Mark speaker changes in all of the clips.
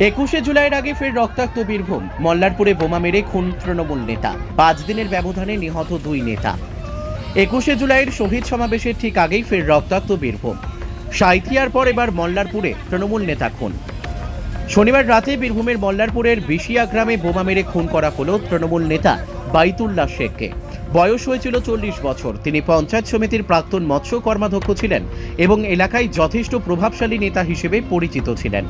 Speaker 1: একুশে জুলাইয়ের আগে ফের রক্তাক্ত বীরভূম। মল্লারপুরে বোমা মেরে খুন তৃণমূল নেতা। পাঁচ দিনের ব্যবধানে নিহত দুই নেতা। একুশে জুলাইয়ের শহীদ সমাবেশের ঠিক আগেই ফের রক্তাক্ত বীরভূম। সাঁইথিয়ার পর এবার মল্লারপুরে তৃণমূল নেতা খুন। শনিবার রাতে বীরভূমের মল্লারপুরের বিশিয়া গ্রামে বোমা মেরে খুন করা হলো তৃণমূল নেতা বাইতুল্লাহ শেখকে। বয়স হয়েছিল চল্লিশ বছর। তিনি পঞ্চায়েত সমিতির প্রাক্তন মৎস্য কর্মাধ্যক্ষ ছিলেন এবং এলাকায় যথেষ্ট প্রভাবশালী নেতা হিসেবে পরিচিত ছিলেন।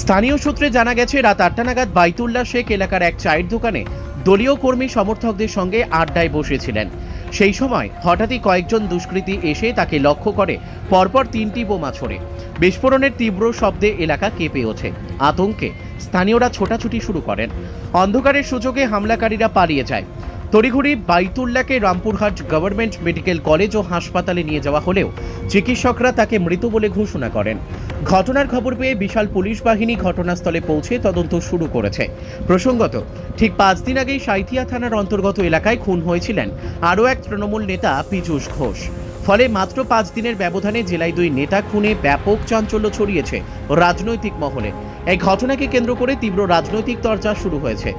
Speaker 1: স্থানীয় সূত্রে জানা গেছে, রাত আটটা নাগাদ বাইতুল্লাহ শেখ এলাকার এক চায়ের দোকানে দলীয় কর্মী সমর্থকদের সঙ্গে আড্ডায় বসেছিলেন। সেই সময় হঠাৎই কয়েকজন দুষ্কৃতী এসে তাকে লক্ষ্য করে, পরপর তিনটি বোমা ছোড়ে। বিস্ফোরণের তীব্র শব্দে এলাকা কেঁপে ওঠে। আতঙ্কে স্থানীয়রা ছোটাছুটি শুরু করেন। অন্ধকারের সুযোগে হামলাকারীরা পালিয়ে যায়। তড়িঘড়ি বাইতুল্লাহকে রামপুরহাট গভর্নমেন্ট মেডিকেল কলেজ ও হাসপাতালে নিয়ে যাওয়া হলেও চিকিৎসকরা তাকে মৃত বলে ঘোষণা করেন। ঘটনার খবর পেয়ে বিশাল পুলিশ বাহিনী ঘটনাস্থলে পৌঁছে তদন্ত শুরু করেছে। প্রসঙ্গত, ঠিক পাঁচ দিন আগেই সাঁইথিয়া থানার অন্তর্গত এলাকায় খুন হয়েছিলেন আরও এক তৃণমূল নেতা পীযূষ ঘোষ। ফলে মাত্র পাঁচ দিনের ব্যবধানে জেলায় দুই নেতা খুনে ব্যাপক চাঞ্চল্য ছড়িয়েছে রাজনৈতিক মহলে। এই ঘটনাকে কেন্দ্র করে তীব্র রাজনৈতিক চর্চা শুরু হয়েছে।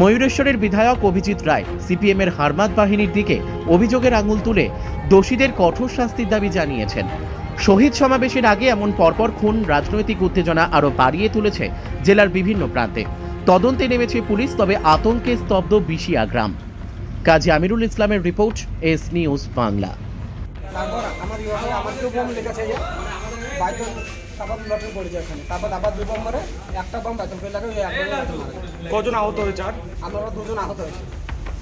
Speaker 1: ময়ূরেশ্বরের বিধায়ক অভিজিৎ রায় সিপিএমের হারমাত বাহিনীর দিকে অভিযোগের আঙুল তুলে দোষীদের কঠোর শাস্তির দাবি জানিয়েছেন। শহীদ সমাবেশের আগে এমন পরপর খুন রাজনৈতিক উত্তেজনা আরও বাড়িয়ে তুলেছে জেলার বিভিন্ন প্রান্তে। তদন্তে নেমেছে পুলিশ তবে আতঙ্কে স্তব্ধ বিশিয়া গ্রাম। কাজী আমিরুল ইসলামের রিপোর্ট এস নিউজ বাংলা।
Speaker 2: তারপর আমার আমার দু বোম লেগেছে এই তারপর লটে পড়েছে ওখানে তারপর আবার দু বোম মারে একটা বোম লাগে
Speaker 3: কজন আহত হয়েছে আর?
Speaker 2: আমরা দুজন আহত হয়েছে।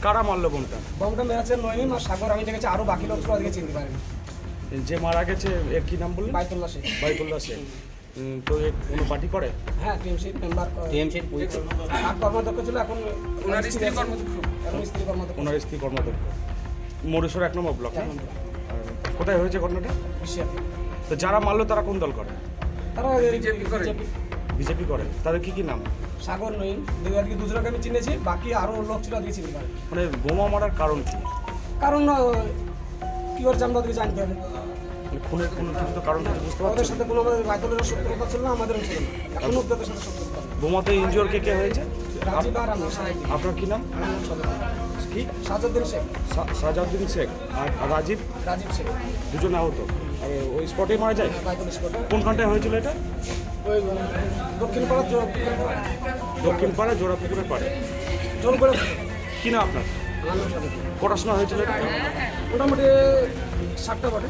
Speaker 3: কারা মারলো বোনটা
Speaker 2: বোমটা মেরেছে নইম আর সাগর আমি দেখেছি আরও বাকি লোক আজকে চিনতে পারিনি।
Speaker 3: যে মারা গেছে এর কি নাম বললেন?
Speaker 2: বাইতুল্লাহ শেখ
Speaker 3: বাইতুল্লাহ শেখ তো এ কোনো পার্টি করে?
Speaker 2: হ্যাঁ টিএমসির মেম্বার টিএমসির আর কর্মদক্ষ ছিল এখন ওনার স্ত্রী কর্মদক্ষ এখন স্ত্রী
Speaker 3: ওনার স্ত্রী কর্মাধ্যক্ষ। মোরেশ্বর এক নম্বর ব্লক হ্যাঁ? আর কোথায় হয়েছে ঘটনাটা? তো যারা মারলো তারা কোন দল করে?
Speaker 2: তারা বিজেপি করে।
Speaker 3: বিজেপি। করে। তাদের কি কি নাম?
Speaker 2: সাগর নইম দুই আজকে দুজনকে আমি চিনেছি বাকি আরও লোক ছিল আজকে পারি
Speaker 3: মানে বোমা মারার কারণ কি?
Speaker 2: কারণ কি করছে আমরা ওদেরকে জানতে হবে?
Speaker 3: মানে খুনের কোনো কিছু তো কারণ বুঝতে
Speaker 2: ওদের সাথে কোনো আমাদের বাইতলেরও শত্রুতা ছিল না আমাদেরও ছিল না। এখন অব্দি ওদের সাথে নেই।
Speaker 3: বোমাতে ইনজিওর কে কে হয়েছে?
Speaker 2: আর
Speaker 3: আপনার কি নাম? কি?
Speaker 2: সাজাদ্দিন শেখ।
Speaker 3: সাজাউদ্দিন শেখ। আর রাজীব?
Speaker 2: রাজীব শেখ।
Speaker 3: দুজন আহত। আর ওই স্পটেই মারা যায়?
Speaker 2: বাইতল স্পটে
Speaker 3: কোনখানটায় হয়েছিল এটা?
Speaker 2: ওই দক্ষিণ জোর
Speaker 3: দক্ষিণ পাড়া জোড়া পুকুরের পাড়ে।
Speaker 2: জোর করে
Speaker 3: কি না আপনার? পড়াশোনা হয়েছিল? হ্যাঁ, হ্যাঁ।
Speaker 2: মোটামুটি সাতটা বটে